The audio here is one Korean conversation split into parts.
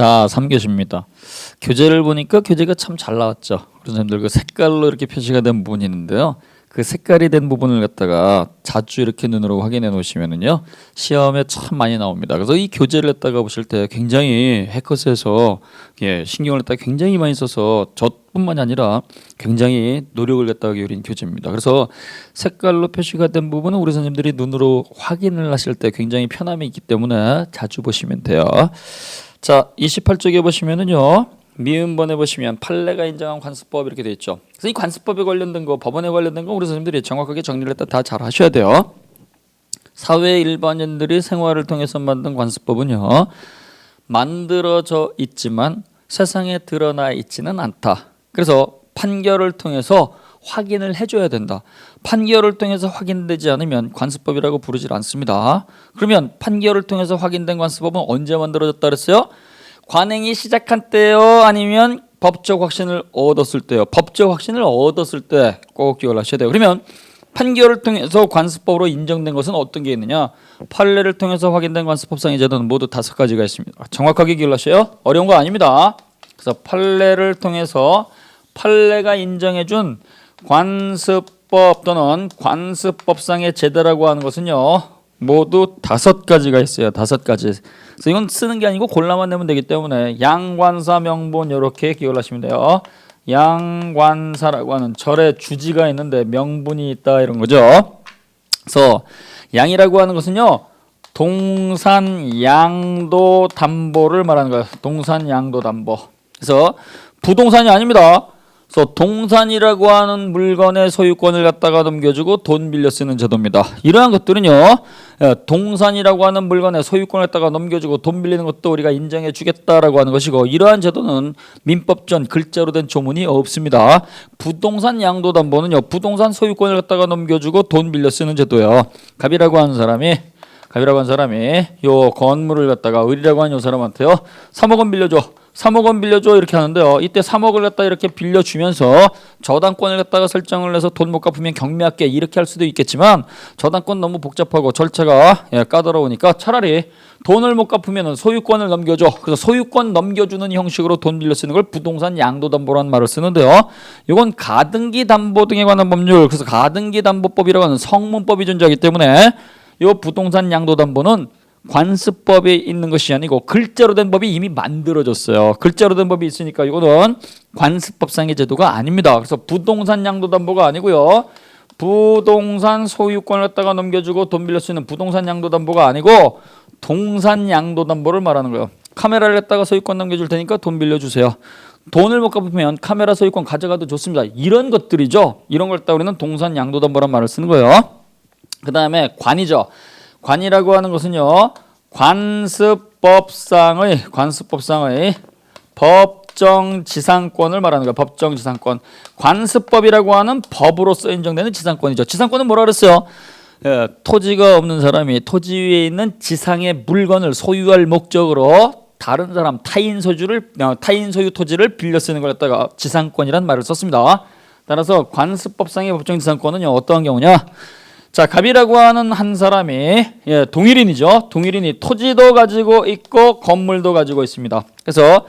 자, 3교시입니다. 교재를 보니까 교재가 참 잘 나왔죠. 선생님들 그 색깔로 이렇게 표시가 된 부분이 있는데요. 그 색깔이 된 부분을 갖다가 자주 이렇게 눈으로 확인해 놓으시면은요 시험에 참 많이 나옵니다. 그래서 이 교재를 갖다가 보실 때 굉장히 해커스에서 예 신경을 갖다가 굉장히 많이 써서 저뿐만이 아니라 굉장히 노력을 갖다가 기울인 교재입니다. 그래서 색깔로 표시가 된 부분은 우리 선생님들이 눈으로 확인을 하실 때 굉장히 편함이 있기 때문에 자주 보시면 돼요. 자, 28쪽에 보시면은요. 미음번에 보시면 판례가 인정한 관습법 이렇게 돼 있죠. 그래서 이 관습법에 관련된 거, 법원에 관련된 거 우리 선생님들이 정확하게 정리를 했다 다 잘 하셔야 돼요. 사회 일반인들이 생활을 통해서 만든 관습법은요. 만들어져 있지만 세상에 드러나 있지는 않다. 그래서 판결을 통해서 확인을 해줘야 된다. 판결을 통해서 확인되지 않으면 관습법이라고 부르질 않습니다. 그러면 판결을 통해서 확인된 관습법은 언제 만들어졌다 그랬어요? 관행이 시작한 때요, 아니면 법적 확신을 얻었을 때요. 법적 확신을 얻었을 때 꼭 기억을 하셔야 돼요. 그러면 판결을 통해서 관습법으로 인정된 것은 어떤 게 있느냐? 판례를 통해서 확인된 관습법상의 제도는 모두 다섯 가지가 있습니다. 정확하게 기억하셔요. 어려운 거 아닙니다. 그래서 판례를 통해서 판례가 인정해준 관습법 또는 관습법상의 제도라고 하는 것은요 모두 다섯 가지가 있어요. 다섯 가지. 그래서 이건 쓰는 게 아니고 골라만 내면 되기 때문에 양관사 명분 이렇게 기억을 하시면 돼요. 양관사라고 하는 절의 주지가 있는데 명분이 있다 이런 거죠. 그래서 양이라고 하는 것은요 동산 양도 담보를 말하는 거예요. 동산 양도 담보. 그래서 부동산이 아닙니다. 그래서 동산이라고 하는 물건의 소유권을 갖다가 넘겨주고 돈 빌려 쓰는 제도입니다. 이러한 것들은요, 예, 동산이라고 하는 물건의 소유권을 갖다가 넘겨주고 돈 빌리는 것도 우리가 인정해 주겠다라고 하는 것이고, 이러한 제도는 민법전 글자로 된 조문이 없습니다. 부동산 양도담보는요, 부동산 소유권을 갖다가 넘겨주고 돈 빌려 쓰는 제도예요. 갑이라고 하는 사람이 갑이라고 하는 사람이 요 건물을 갖다가 을이라고 하는 요 사람한테요, 3억 원 빌려줘. 3억 원 빌려줘 이렇게 하는데요. 이때 3억을 갖다 이렇게 빌려주면서 저당권을 갖다가 설정을 해서 돈 못 갚으면 경매할게 이렇게 할 수도 있겠지만 저당권 너무 복잡하고 절차가 예, 까다로우니까 차라리 돈을 못 갚으면 소유권을 넘겨줘. 그래서 소유권 넘겨주는 형식으로 돈 빌려 쓰는 걸 부동산 양도담보라는 말을 쓰는데요. 이건 가등기 담보 등에 관한 법률 그래서 가등기 담보법이라고 하는 성문법이 존재하기 때문에 이 부동산 양도담보는 관습법에 있는 것이 아니고 글자로 된 법이 이미 만들어졌어요. 글자로 된 법이 있으니까 이거는 관습법상의 제도가 아닙니다. 그래서 부동산 양도담보가 아니고요. 부동산 소유권을 갖다가 넘겨주고 돈 빌려 쓰는 부동산 양도담보가 아니고 동산 양도담보를 말하는 거예요. 카메라를 갖다가 소유권 넘겨줄 테니까 돈 빌려주세요. 돈을 못 갚으면 카메라 소유권 가져가도 좋습니다. 이런 것들이죠. 이런 걸 갖다 우리는 동산 양도담보란 말을 쓰는 거예요. 그 다음에 관이죠. 관이라고 하는 것은요 관습법상의 관습법상의 법정 지상권을 말하는 거예요. 법정 지상권. 관습법이라고 하는 법으로서 인정되는 지상권이죠. 지상권은 뭐라 그랬어요? 예, 토지가 없는 사람이 토지 위에 있는 지상의 물건을 소유할 목적으로 다른 사람 타인 소유를 어, 타인 소유 토지를 빌려 쓰는 걸 갖다가 지상권이라는 말을 썼습니다. 따라서 관습법상의 법정 지상권은요 어떠한 경우냐? 자, 갑이라고 하는 한 사람이 예, 동일인이죠. 동일인이 토지도 가지고 있고 건물도 가지고 있습니다. 그래서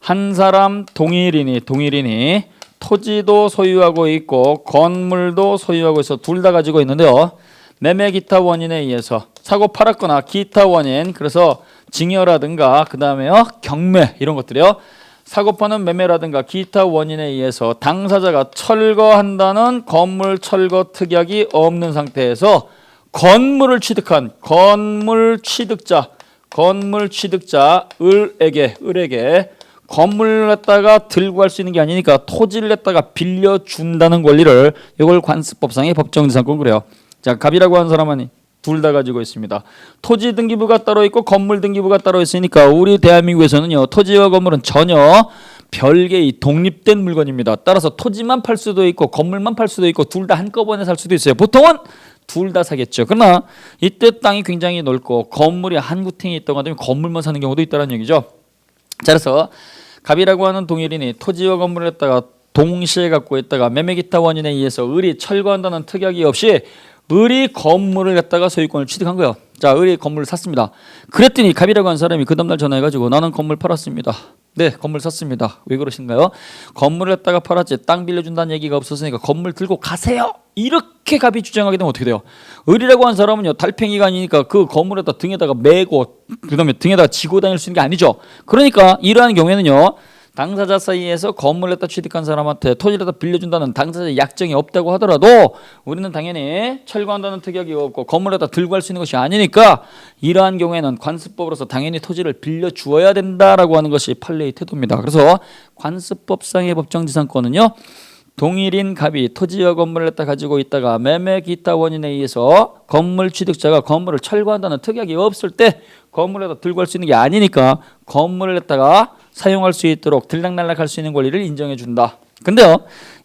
한 사람 동일인이 동일인이 토지도 소유하고 있고 건물도 소유하고 있어 둘 다 가지고 있는데요. 매매 기타 원인에 의해서 사고 팔았거나 기타 원인 그래서 징여라든가 그다음에요 경매 이런 것들이요. 사고 파는 매매라든가 기타 원인에 의해서 당사자가 철거한다는 건물 철거 특약이 없는 상태에서 건물을 취득한 건물 취득자 건물 취득자 을에게 을에게 건물을 갖다가 들고 갈 수 있는 게 아니니까 토지를 갖다가 빌려 준다는 권리를 이걸 관습법상의 법정지상권 그래요. 자 갑이라고 하는 사람은 둘 다 가지고 있습니다. 토지 등기부가 따로 있고 건물 등기부가 따로 있으니까 우리 대한민국에서는요 토지와 건물은 전혀 별개의 독립된 물건입니다. 따라서 토지만 팔 수도 있고 건물만 팔 수도 있고 둘 다 한꺼번에 살 수도 있어요. 보통은 둘 다 사겠죠. 그러나 이때 땅이 굉장히 넓고 건물이 한 구탱이 있다고 하면 건물만 사는 경우도 있다는 얘기죠. 자, 그래서 갑이라고 하는 동일인이 토지와 건물을 갖다가 동시에 갖고 있다가 매매 기타 원인에 의해서 을이 철거한다는 특약이 없이 을이 건물을 갖다가 소유권을 취득한 거예요. 자, 의리 건물을 샀습니다. 그랬더니 갑이라고 한 사람이 그 다음날 전화해가지고 나는 건물 팔았습니다. 네, 건물 샀습니다. 왜 그러신가요? 건물을 갖다가 팔았지 땅 빌려준다는 얘기가 없었으니까 건물 들고 가세요. 이렇게 갑이 주장하게 되면 어떻게 돼요? 의리라고 한 사람은요 달팽이가 아니니까 그 건물에다 등에다가 메고 그다음에 등에다가 지고 다닐 수 있는 게 아니죠. 그러니까 이러한 경우에는요 당사자 사이에서 건물에다 취득한 사람한테 토지를 다 빌려준다는 당사자 약정이 없다고 하더라도 우리는 당연히 철거한다는 특약이 없고 건물에다 들고 갈수 있는 것이 아니니까 이러한 경우에는 관습법으로서 당연히 토지를 빌려 주어야 된다라고 하는 것이 판례의 태도입니다. 그래서 관습법상의 법정지상권은요. 동일인 갑이 토지와 건물을 갖다 가지고 있다가 매매 기타 원인에 의해서 건물 취득자가 건물을 철거한다는 특약이 없을 때 건물에다 들고 갈 수 있는 게 아니니까 건물을 갖다가 사용할 수 있도록 들락날락할 수 있는 권리를 인정해 준다. 근데요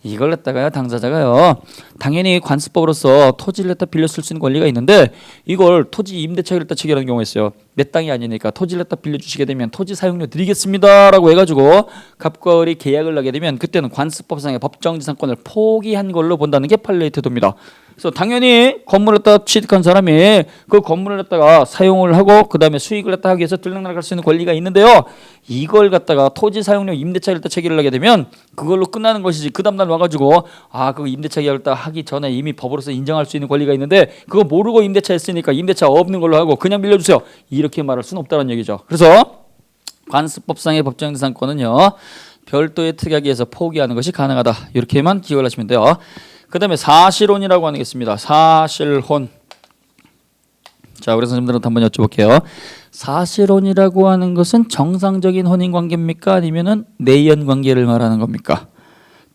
이걸 갖다가요 당사자가요 당연히 관습법으로서 토지를 갖다 빌려 쓸 수 있는 권리가 있는데 이걸 토지 임대차를 갖다 체결하는 경우가 있어요 내 땅이 아니니까 토지를 갖다 빌려 주시게 되면 토지 사용료 드리겠습니다라고 해가지고 갑과 을이 계약을 하게 되면 그때는 관습법상의 법정지상권을 포기한 걸로 본다는 게 판례의 태도입니다. 그래서 당연히 건물을 갖다 취득한 사람이 그 건물을 갖다가 사용을 하고 그 다음에 수익을 갖다 하기 위해서 들락날락 할 수 있는 권리가 있는데요. 이걸 갖다가 토지 사용료 임대차를 갖다 체결을 하게 되면 그걸로 끝나는 것이지 그 다음날 와가지고 아 그거 임대차 계약을 딱 하기 전에 이미 법으로서 인정할 수 있는 권리가 있는데 그거 모르고 임대차 했으니까 임대차 없는 걸로 하고 그냥 빌려주세요. 이렇게 말할 수는 없다는 얘기죠. 그래서 관습법상의 법정지상권은요 별도의 특약에서 포기하는 것이 가능하다 이렇게만 기억을 하시면 돼요. 그 다음에 사실혼이라고 하는 게 있습니다. 사실혼. 자, 우리 선생님들한테 한번 여쭤볼게요. 사실혼이라고 하는 것은 정상적인 혼인 관계입니까? 아니면은 내연 관계를 말하는 겁니까?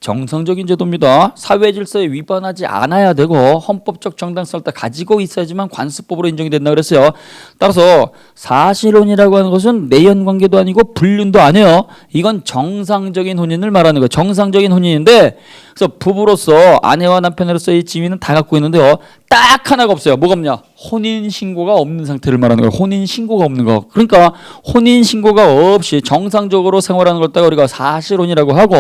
정상적인 제도입니다. 사회 질서에 위반하지 않아야 되고 헌법적 정당성을 다 가지고 있어야지만 관습법으로 인정이 된다 그랬어요. 따라서 사실혼이라고 하는 것은 내연 관계도 아니고 불륜도 아니에요. 이건 정상적인 혼인을 말하는 거예요. 정상적인 혼인인데 그래서 부부로서 아내와 남편으로서의 지위는 다 갖고 있는데요. 딱 하나가 없어요. 뭐가 없냐? 혼인 신고가 없는 상태를 말하는 거예요. 혼인 신고가 없는 거. 그러니까 혼인 신고가 없이 정상적으로 생활하는 걸 따가 우리가 사실혼이라고 하고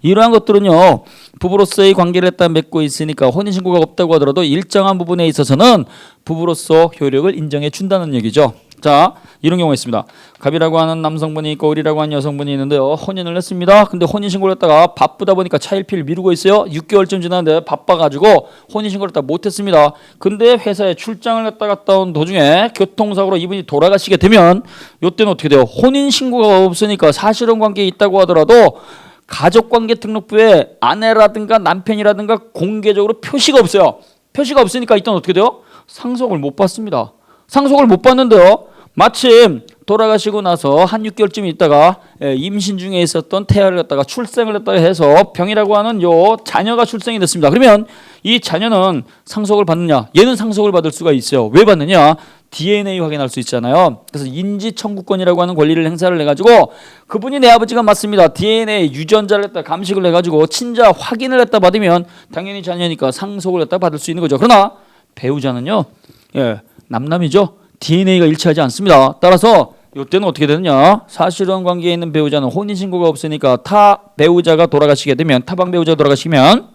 이러한 것들은요. 부부로서의 관계를 했다 맺고 있으니까 혼인 신고가 없다고 하더라도 일정한 부분에 있어서는 부부로서 효력을 인정해 준다는 얘기죠. 자, 이런 경우가 있습니다. 갑이라고 하는 남성분이 있고 을이라고 하는 여성분이 있는데요. 혼인을 했습니다. 근데 혼인 신고를 했다가 바쁘다 보니까 차일피일 미루고 있어요. 6개월쯤 지났는데 바빠가지고 혼인 신고를 했다가 못했습니다. 근데 회사에 출장을 갔다 갔다 온 도중에 교통사고로 이분이 돌아가시게 되면 이때는 어떻게 돼요? 혼인 신고가 없으니까 사실혼 관계에 있다고 하더라도 가족관계 등록부에 아내라든가 남편이라든가 공개적으로 표시가 없어요. 표시가 없으니까 이때는 어떻게 돼요? 상속을 못 받습니다. 상속을 못 받는데요. 마침 돌아가시고 나서 한 6개월쯤 있다가 예, 임신 중에 있었던 태아를 갖다가 출생을 했다가 해서 병이라고 하는 요 자녀가 출생이 됐습니다. 그러면 이 자녀는 상속을 받느냐? 얘는 상속을 받을 수가 있어요. 왜 받느냐? DNA 확인할 수 있잖아요. 그래서 인지 청구권이라고 하는 권리를 행사를 해 가지고 그분이 내 아버지가 맞습니다. DNA 유전자를 했다 감식을 해 가지고 친자 확인을 했다 받으면 당연히 자녀니까 상속을 했다 받을 수 있는 거죠. 그러나 배우자는요, 예, 남남이죠. DNA가 일치하지 않습니다. 따라서 이때는 어떻게 되느냐? 사실혼 관계에 있는 배우자는 혼인 신고가 없으니까 타 배우자가 돌아가시게 되면 타방 배우자가 돌아가시면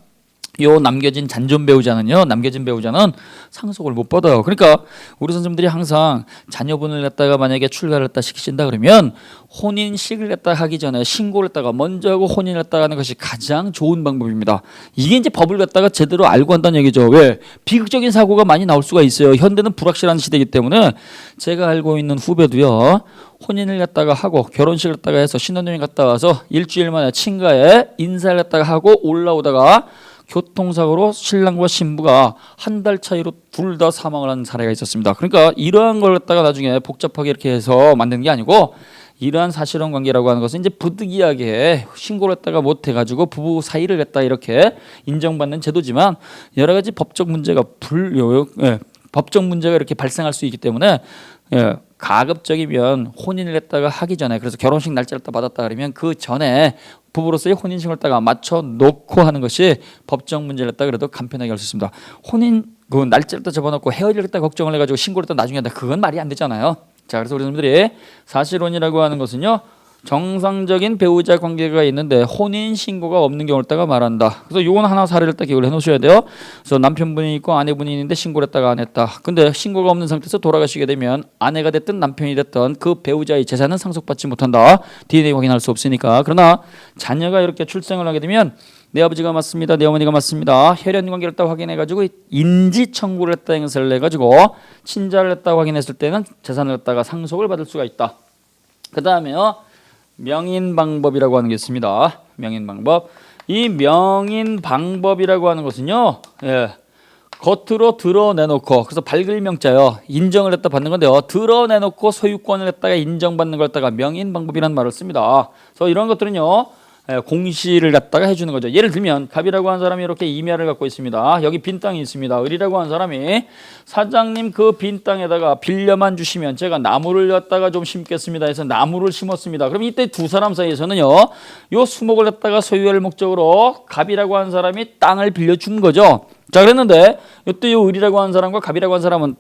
요 남겨진 잔존 배우자는요 남겨진 배우자는 상속을 못 받아요. 그러니까 우리 선생님들이 항상 자녀분을 갖다가 만약에 출가를 갖다 시키신다 그러면 혼인식을 갖다 하기 전에 신고를 갖다가 먼저 하고 혼인을 갖다가 하는 것이 가장 좋은 방법입니다. 이게 이제 법을 갖다가 제대로 알고 한다는 얘기죠. 왜? 비극적인 사고가 많이 나올 수가 있어요. 현대는 불확실한 시대이기 때문에 제가 알고 있는 후배도요 혼인을 갖다가 하고 결혼식을 갖다가 해서 신혼여행 갔다 와서 일주일 만에 친가에 인사를 갖다가 하고 올라오다가 교통사고로 신랑과 신부가 한 달 차이로 둘 다 사망을 한 사례가 있었습니다. 그러니까 이러한 걸 갖다가 나중에 복잡하게 이렇게 해서 만든 게 아니고 이러한 사실혼 관계라고 하는 것은 이제 부득이하게 신고를 했다가 못 해가지고 부부 사이를 갖다 이렇게 인정받는 제도지만 여러 가지 법적 문제가 불 요- 예, 법적 문제가 이렇게 발생할 수 있기 때문에 예, 가급적이면 혼인을 했다가 하기 전에 그래서 결혼식 날짜를 딱 받았다 그러면 그 전에 부부로서의 혼인식을 따가 맞춰 놓고 하는 것이 법적 문제를 했다 그래도 간편하게 할 수 있습니다. 혼인 그 날짜를 딱 잡아놓고 헤어지겠다 걱정을 해가지고 신고를 딱 나중에 한다 그건 말이 안 되잖아요. 자 그래서 우리 선생님들이 사실혼이라고 하는 것은요 정상적인 배우자 관계가 있는데 혼인 신고가 없는 경우를 따가 말한다. 그래서 요건 하나 사례를 딱 기억을 해 놓으셔야 돼요. 그래서 남편분이 있고 아내분이 있는데 신고를 했다가 안 했다. 근데 신고가 없는 상태에서 돌아가시게 되면 아내가 됐든 남편이 됐든 그 배우자의 재산은 상속받지 못한다. DNA 확인할 수 없으니까. 그러나 자녀가 이렇게 출생을 하게 되면 내 아버지가 맞습니다. 내 어머니가 맞습니다. 혈연 관계를 딱 확인해 가지고 인지 청구를 했다 행사를 내 가지고 친자를 했다고 확인했을 때는 재산을 갖다가 상속을 받을 수가 있다. 그다음에요. 명인 방법이라고 하는 게 있습니다. 명인 방법. 이 명인 방법이라고 하는 것은요. 예. 겉으로 드러내놓고 그래서 밝을 명자요 인정을 했다 받는 건데요 드러내놓고 소유권을 했다가 인정받는 걸 갖다가 명인 방법이라는 말을 씁니다 그래서 이런 것들은요 예, 공시를 갖다가 해주는 거죠. 예를 들면 갑이라고 하는 사람이 이렇게 임야를 갖고 있습니다. 여기 빈 땅이 있습니다. 을이라고 하는 사람이 사장님 그 빈 땅에다가 빌려만 주시면 제가 나무를 갖다가 좀 심겠습니다. 해서 나무를 심었습니다. 그럼 이때 두 사람 사이에서는요 요 수목을 갖다가 소유할 목적으로 갑이라고 하는 사람이 땅을 빌려준 거죠. 자 그랬는데 이때 요 을이라고 하는 사람과 갑이라고 하는 사람은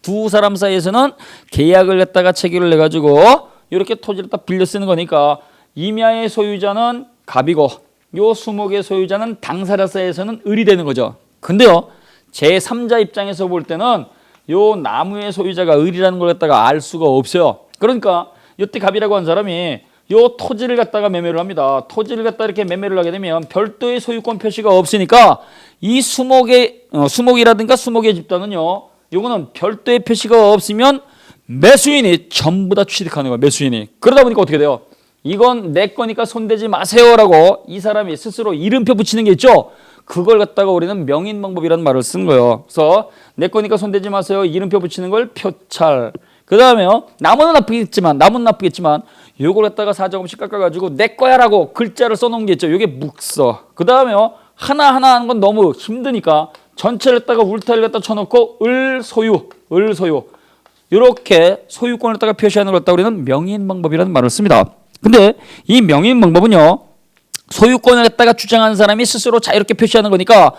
두 사람 사이에서는 계약을 갖다가 체결을 해가지고 이렇게 토지를 딱 빌려 쓰는 거니까 임야의 소유자는 갑이고 요 수목의 소유자는 당사자사에서는 을이 되는 거죠. 근데요 제3자 입장에서 볼 때는 요 나무의 소유자가 을이라는 걸 갖다가 알 수가 없어요. 그러니까 이때 갑이라고 한 사람이 요 토지를 갖다가 매매를 합니다. 토지를 갖다 이렇게 매매를 하게 되면 별도의 소유권 표시가 없으니까 이 수목의 어, 수목이라든가 수목의 집단은요. 요거는 별도의 표시가 없으면 매수인이 전부 다 취득하는 거예요. 매수인이. 그러다 보니까 어떻게 돼요? 이건 내 거니까 손대지 마세요라고 이 사람이 스스로 이름표 붙이는 게 있죠. 그걸 갖다가 우리는 명인 방법이라는 말을 쓴 거예요. 그래서 내 거니까 손대지 마세요. 이름표 붙이는 걸 표찰. 그 다음에요. 나무는 나쁘겠지만 나무는 나쁘겠지만 요걸 갖다가 사정없이 깎아가지고 내 거야라고 글자를 써놓은 게 있죠. 요게 묵서. 그 다음에요. 하나 하나 하는 건 너무 힘드니까 전체를 갖다가 울타리를 갖다 쳐놓고 을 소유, 을 소유. 이렇게 소유권을 갖다가 표시하는 걸 갖다가 우리는 명인 방법이라는 말을 씁니다. 근데 이 명인 방법은요. 소유권을 갖다가 주장하는 사람이 스스로 자유롭게 표시하는 거니까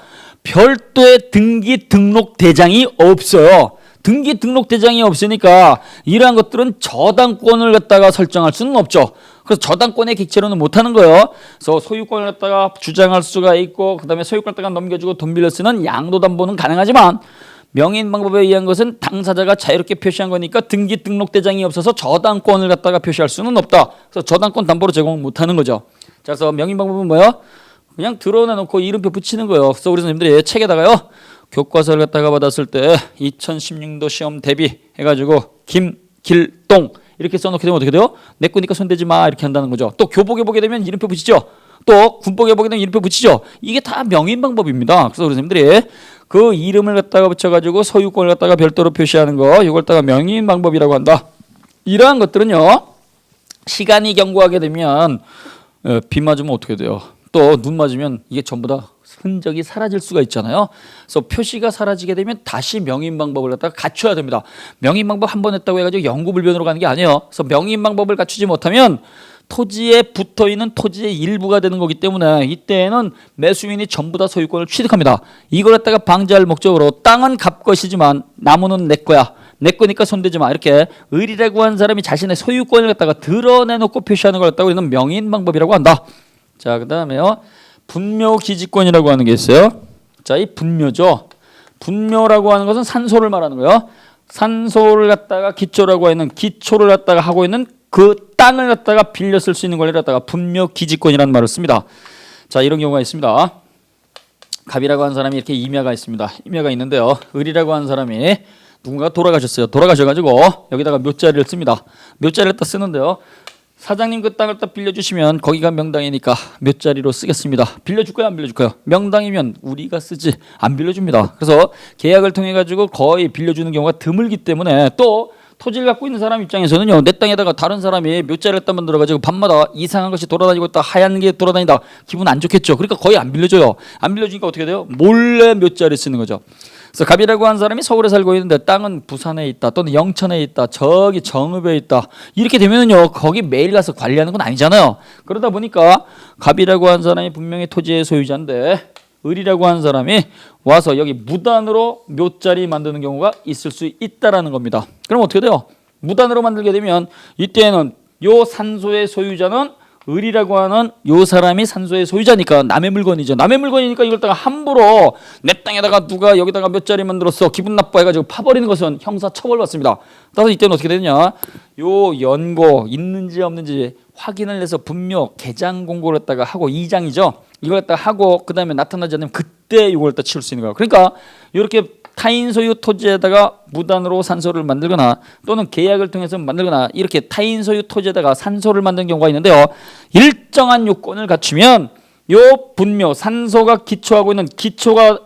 별도의 등기 등록 대장이 없어요. 등기 등록 대장이 없으니까 이러한 것들은 저당권을 갖다가 설정할 수는 없죠. 그래서 저당권의 객체로는 못 하는 거예요. 그래서 소유권을 갖다가 주장할 수가 있고 그다음에 소유권을 갖다가 넘겨주고 돈 빌려 쓰는 양도담보는 가능하지만 명인 방법에 의한 것은 당사자가 자유롭게 표시한 거니까 등기 등록 대장이 없어서 저당권을 갖다가 표시할 수는 없다. 그래서 저당권 담보로 제공 못 하는 거죠. 자, 그래서 명인 방법은 뭐예요? 그냥 드러내놓고 이름표 붙이는 거예요. 그래서 우리 선생님들이 책에다가요. 교과서를 갖다가 받았을 때 2016도 시험 대비 해가지고 김길동 이렇게 써놓게 되면 어떻게 돼요? 내 거니까 손대지 마 이렇게 한다는 거죠. 또 교복에 보게 되면 이름표 붙이죠. 또 군복에 보게 되면 이름표 붙이죠. 이게 다 명인 방법입니다. 그래서 우리 선생님들이 그 이름을 갖다가 붙여가지고 소유권을 갖다가 별도로 표시하는 거 이걸 갖다가 명인 방법이라고 한다. 이러한 것들은요. 시간이 경과하게 되면 어, 비 맞으면 어떻게 돼요? 또 눈 맞으면 이게 전부 다 흔적이 사라질 수가 있잖아요. 그래서 표시가 사라지게 되면 다시 명인 방법을 갖다가 갖춰야 됩니다. 명인 방법 한 번 했다고 해가지고 영구불변으로 가는 게 아니에요. 그래서 명인 방법을 갖추지 못하면 토지에 붙어 있는 토지의 일부가 되는 거기 때문에 이때에는 매수인이 전부 다 소유권을 취득합니다. 이걸 갖다가 방지할 목적으로 땅은 갑 것이지만 나무는 내 거야. 내 거니까 손대지 마. 이렇게 을이라고 한 사람이 자신의 소유권을 갖다가 드러내놓고 표시하는 걸 갖다가 우리는 명인 방법이라고 한다. 자, 그 다음에요. 분묘 기지권이라고 하는 게 있어요. 자, 이 분묘죠. 분묘라고 하는 것은 산소를 말하는 거예요. 산소를 갖다가 기초라고 하는 기초를 갖다가 하고 있는 그 땅을 갖다가 빌려 쓸 수 있는 권리를 갖다가 분묘 기지권이라는 말을 씁니다. 자, 이런 경우가 있습니다. 갑이라고 하는 사람이 이렇게 임야가 있습니다. 임야가 있는데요. 을이라고 하는 사람이 누군가 돌아가셨어요. 돌아가셔가지고 여기다가 묘자리를 씁니다. 묘자리를 딱 쓰는데요. 사장님 그 땅을 딱 빌려주시면 거기가 명당이니까 묘자리로 쓰겠습니다. 빌려줄 거야 안 빌려줄 거야? 명당이면 우리가 쓰지 안 빌려줍니다. 그래서 계약을 통해 가지고 거의 빌려주는 경우가 드물기 때문에 또 토지를 갖고 있는 사람 입장에서는요 내 땅에다가 다른 사람이 묘자리를 딱 만들어가지고 밤마다 이상한 것이 돌아다니고 있다 하얀 게 돌아다닌다 기분 안 좋겠죠. 그러니까 거의 안 빌려줘요. 안 빌려주니까 어떻게 돼요? 몰래 묘자리 쓰는 거죠. 그래서 갑이라고 하는 사람이 서울에 살고 있는데 땅은 부산에 있다 또는 영천에 있다 저기 정읍에 있다 이렇게 되면은요 거기 매일 가서 관리하는 건 아니잖아요 그러다 보니까 갑이라고 하는 사람이 분명히 토지의 소유자인데 을이라고 하는 사람이 와서 여기 무단으로 묘자리 만드는 경우가 있을 수 있다라는 겁니다 그럼 어떻게 돼요 무단으로 만들게 되면 이때는 요 산소의 소유자는 을이라고 하는 요 사람이 산소의 소유자니까 남의 물건이죠. 남의 물건이니까 이걸 다가 함부로 내 땅에다가 누가 여기다가 몇 자리 만들었어 기분 나빠해가지고 파버리는 것은 형사 처벌받습니다. 따라서 이때는 어떻게 되냐? 요 연고 있는지 없는지 확인을 해서 분명 개장 공고를 했다가 하고 이장이죠. 이걸 갖다 하고 그 다음에 나타나지 않으면 그때 이걸 갖다 치울 수 있는 거야. 그러니까 이렇게 타인 소유 토지에다가 무단으로 산소를 만들거나 또는 계약을 통해서 만들거나 이렇게 타인 소유 토지에다가 산소를 만드는 경우가 있는데요. 일정한 요건을 갖추면 요 분묘 산소가 기초하고 있는 기초가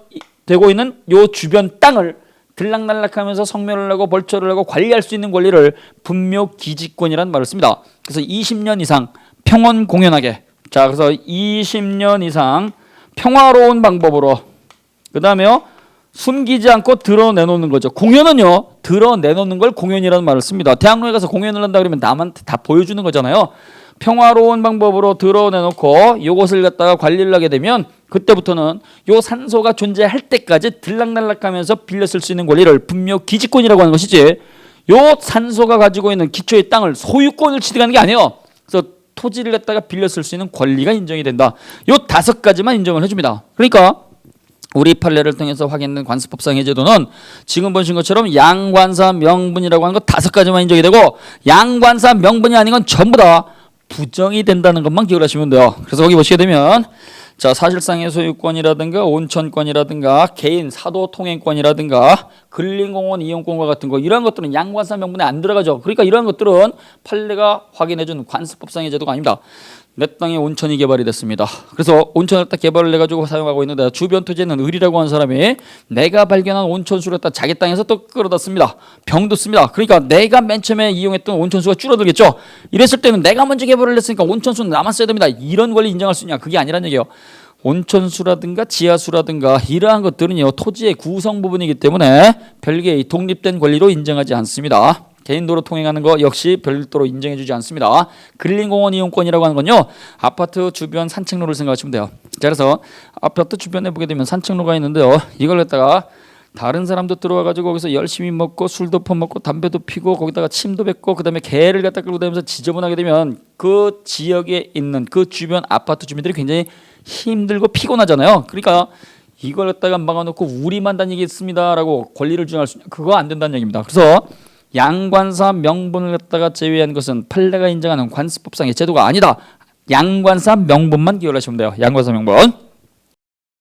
되고 있는 요 주변 땅을 들락날락하면서 성묘를 하고 벌초를 하고 관리할 수 있는 권리를 분묘 기지권이라는 말을 씁니다. 그래서 20년 이상 평온 공연하게 자 그래서 20년 이상 평화로운 방법으로 그 다음에요 숨기지 않고 드러내놓는 거죠. 공연은요 드러내놓는 걸 공연이라는 말을 씁니다. 대학로에 가서 공연을 한다 그러면 남한테 다 보여주는 거잖아요. 평화로운 방법으로 드러내놓고 이것을 갖다가 관리를 하게 되면 그때부터는 요 산소가 존재할 때까지 들락날락하면서 빌려 쓸 수 있는 권리를 분묘 기지권이라고 하는 것이지 요 산소가 가지고 있는 기초의 땅을 소유권을 취득하는 게 아니에요. 그래서 토지를 갖다가 빌려 쓸 수 있는 권리가 인정이 된다. 요 다섯 가지만 인정을 해줍니다. 그러니까 우리 판례를 통해서 확인된 관습법상의 제도는 지금 보신 것처럼 양관사 명분이라고 하는 거 다섯 가지만 인정이 되고 양관사 명분이 아닌 건 전부 다 부정이 된다는 것만 기억하시면 돼요. 그래서 거기 보시게 되면 자 사실상의 소유권이라든가 온천권이라든가 개인 사도 통행권이라든가 근린공원 이용권과 같은 거 이러한 것들은 양관사 명분에 안 들어가죠. 그러니까 이러한 것들은 판례가 확인해준 관습법상의 제도가 아닙니다. 내 땅에 온천이 개발이 됐습니다. 그래서 온천을 딱 개발을 해가지고 사용하고 있는데 주변 토지에는 을이라고 하는 사람이 내가 발견한 온천수를 딱 자기 땅에서 또 끌어다 씁니다. 병도 씁니다. 그러니까 내가 맨 처음에 이용했던 온천수가 줄어들겠죠. 이랬을 때는 내가 먼저 개발을 했으니까 온천수는 남았어야 됩니다. 이런 권리 인정할 수 있냐? 그게 아니란 얘기예요. 온천수라든가 지하수라든가 이러한 것들은요 토지의 구성 부분이기 때문에 별개의 독립된 권리로 인정하지 않습니다. 개인도로 통행하는 거 역시 별도로 인정해주지 않습니다. 근린공원 이용권이라고 하는 건요 아파트 주변 산책로를 생각하시면 돼요. 자, 그래서 아파트 주변에 보게 되면 산책로가 있는데요. 이걸 갖다가 다른 사람도 들어와가지고 거기서 열심히 먹고 술도 퍼먹고 담배도 피고 거기다가 침도 뱉고 그다음에 개를 갖다 끌고 다니면서 지저분하게 되면 그 지역에 있는 그 주변 아파트 주민들이 굉장히 힘들고 피곤하잖아요. 그러니까 이걸 갖다가 막아놓고 우리만 다니겠습니다라고 권리를 주장할 수 그거 안 된다는 얘기입니다. 그래서 양관사 명분을 갖다가 제외한 것은 판례가 인정하는 관습법상의 제도가 아니다. 양관사 명분만 기억하시면 돼요. 양관사 명분.